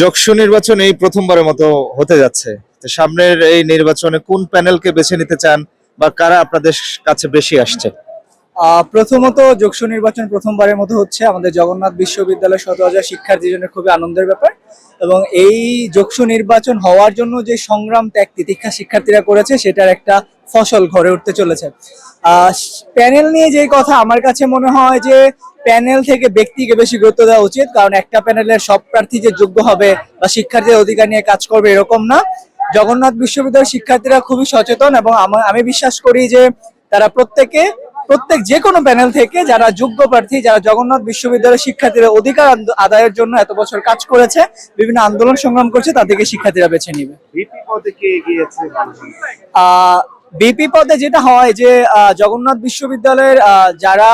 যক্ষু নির্বাচন এই প্রথমবারের মতো হতে যাচ্ছে। তো সামনের এই নির্বাচনে কোন প্যানেলকে বেছে নিতে চান বা কারা আপনাদের কাছে বেশি আসছে? প্রথমত যোগসু নির্বাচন প্রথমবারের মতো হচ্ছে আমাদের জগন্নাথ বিশ্ববিদ্যালয় শত হাজার শিক্ষার্থীর জন্য খুবই আনন্দের ব্যাপার। এবং এই যোগসু নির্বাচন হওয়ার জন্য যে সংগ্রাম, ত্যাগ, তিতিক্ষা শিক্ষার্থীরা করেছে, সেটার একটা ফসল ঘরে উঠতে চলেছে। প্যানেল নিয়ে যেই কথা আমার কাছে মনে হয় যে প্যানেল থেকে ব্যক্তিকে বেশি গুরুত্ব দেওয়া উচিত কারণ একটা প্যানেলের সব প্রার্থী যে যোগ্য হবে বা শিক্ষার্থীর অধিকার নিয়ে কাজ করবে এরকম না। জগন্নাথ বিশ্ববিদ্যালয়ের শিক্ষার্থীরা খুবই সচেতন এবং আমা- বিশ্বাস করি যে তারা প্রত্যেকে প্রত্যেক যে কোনো প্যানেল থেকে যারা যোগ্য প্রার্থী যারা জগন্নাথ বিশ্ববিদ্যালয়ের শিক্ষার্থীরা অধিকার আদায়ের জন্য এত বছর কাজ করেছে বিভিন্ন আন্দোলন সংগ্রাম করছে তাদেরকে শিক্ষার্থীরা বেছে নিবে। এগিয়েছে? বিপি পদে যেটা হয় যে আহ, জগন্নাথ বিশ্ববিদ্যালয়ের আহ, যারা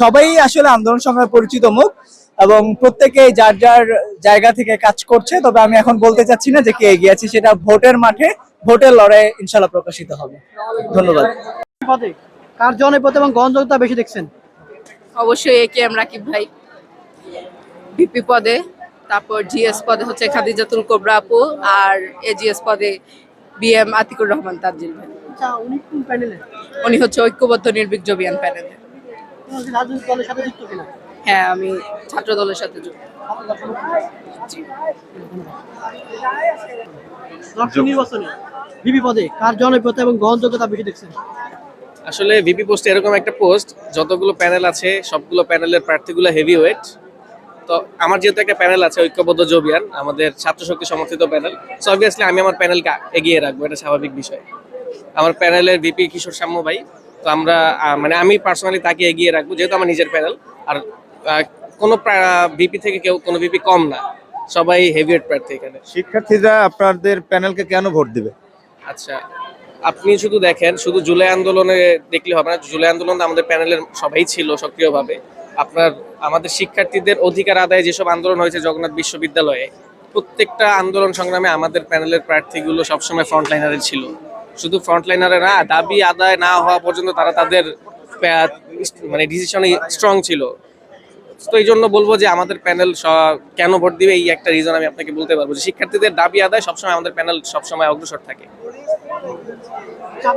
সবাই আসলে আন্দোলন সংগ্রামে পরিচিত মুখ এবং প্রত্যেকে যার যার জায়গা থেকে কাজ করছে তবে আমি এখন বলতে চাচ্ছি না যে কে এগিয়ে আছে সেটা ভোটের মাঠে ভোটের লড়াই ইনশাল্লাহ প্রকাশিত হবে। ধন্যবাদ। পদে কার জনপ্রতি এবং গ্রহণযোগ্যতা বেশি দেখছেন? অবশ্যই এ কে এম রাকিব ভাই। ভিপি পদে তারপর জিএস পদে হচ্ছে খাদিজাতুল কোবরা আপু আর এজিএস পদে বিএম আতিকুর রহমান তাজিল ভাই। উনি কোন প্যানেলে উনি হচ্ছে ঐক্যবদ্ধ নির্ভীক জবিয়ান প্যানেলে রাজনৈতিক দলের সাথে যুক্ত কিনা? হ্যাঁ আমি ছাত্র দলের সাথে যুক্ত। নির্বাচনে বিপি পদে কার জনপ্রিয়তা এবং গ্রহণযোগ্যতা বেশি দেখছেন? আসলে ভিপি পোস্টে এরকম একটা পোস্ট যতগুলো প্যানেল আছে সবগুলো প্যানেলের প্রার্থীগুলো হেভি ওয়েট তো আমার যেহেতু একটা প্যানেল আছে ঐক্যবদ্ধ জবিয়ান আমাদের ছাত্র শক্তি সমর্থিত প্যানেল। সো অবভিয়াসলি আমি আমার প্যানেলকে এগিয়ে রাখব এটা স্বাভাবিক বিষয়। আমার প্যানেলের ভিপি কিশোর সাম্য ভাই তো আমরা মানে আমি পার্সোনালি তাকে এগিয়ে রাখব যেহেতু আমার নিজের প্যানেল। আর কোনো ভিপি থেকে কেউ কোনো ভিপি কম না। সবাই হেভিয়েট প্রার্থী এখানে। শিক্ষার্থীরা আপনাদের প্যানেলকে কেন ভোট দিবে? আচ্ছা আপনি শুধু দেখেন শুধু জুলাই আন্দোলনে দেখলে হবে না জুলাই আন্দোলন আমাদের প্যানেলের সবাই ছিল সক্রিয়ভাবে। আপনার, আমাদের শিক্ষার্থীদের অধিকার আদায়ে যেসব আন্দোলন হয়েছে জগন্নাথ বিশ্ববিদ্যালয়ে, প্রত্যেকটা আন্দোলন সংগ্রামে আমাদের প্যানেলের প্রার্থীগুলো সবসময় ফ্রন্টলাইনারে ছিল। শুধু ফ্রন্টলাইনারে না, দাবি আদায় না হওয়া পর্যন্ত তারা তাদের মানে ডিসিশনে স্ট্রং ছিল। তো এই জন্য বলব যে আমাদের প্যানেল কেন ভোট দিবে এই একটা রিজন আমি আপনাকে বলতে পারব যে শিক্ষার্থীদের দাবি আদায় সবসময় আমাদের প্যানেল সবসময় অগ্রসর থাকে।